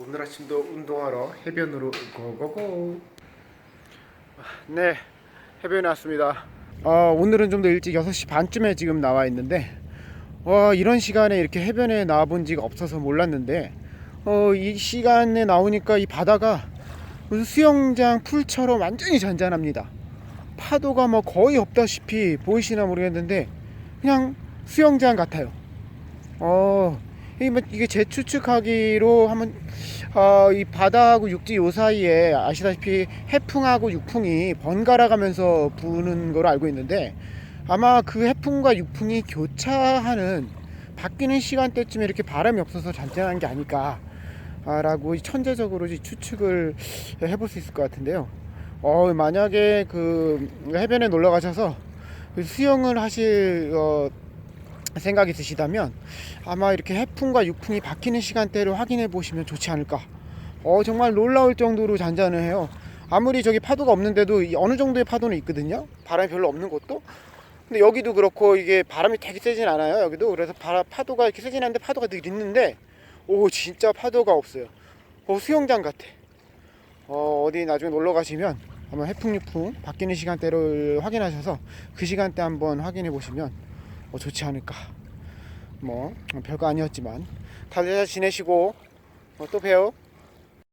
오늘 아침도 운동하러 해변으로 고고고. 네, 해변에 왔습니다. 어, 오늘은 좀 더 일찍 6시 반쯤에 지금 나와 있는데 와, 이런 시간에 이렇게 해변에 나와 본 지가 없어서 몰랐는데 어, 이 시간에 나오니까 이 바다가 무슨 수영장 풀처럼 완전히 잔잔합니다. 파도가 뭐 거의 없다시피 보이시나 모르겠는데 그냥 수영장 같아요. 어, 이게, 뭐 이게 제 추측하기로 하면 어, 이 바다하고 육지 요 사이에 아시다시피 해풍하고 육풍이 번갈아 가면서 부는 걸로 알고 있는데 아마 그 해풍과 육풍이 교차하는 바뀌는 시간대쯤에 이렇게 바람이 없어서 잔잔한 게 아닐까 아, 라고 천재적으로 이 추측을 해볼 수 있을 것 같은데요. 어, 만약에 그 해변에 놀러 가셔서 그 수영을 하실 어, 생각이 드시다면 아마 이렇게 해풍과 육풍이 바뀌는 시간대를 확인해 보시면 좋지 않을까. 어, 정말 놀라울 정도로 잔잔해요. 아무리 저기 파도가 없는데도 이 어느 정도의 파도는 있거든요. 바람이 별로 없는 곳도. 근데 여기도 그렇고 이게 바람이 되게 세진 않아요. 여기도 그래서 바람, 파도가 이렇게 세진 않는데 파도가 늘 있는데 오 진짜 파도가 없어요. 어, 수영장 같아. 어, 어디 나중에 놀러 가시면 한번 해풍 육풍 바뀌는 시간대를 확인하셔서 그 시간대 한번 확인해 보시면 어, 좋지 않을까. 뭐 별거 아니었지만 다들 잘 지내시고 어, 또 봬요.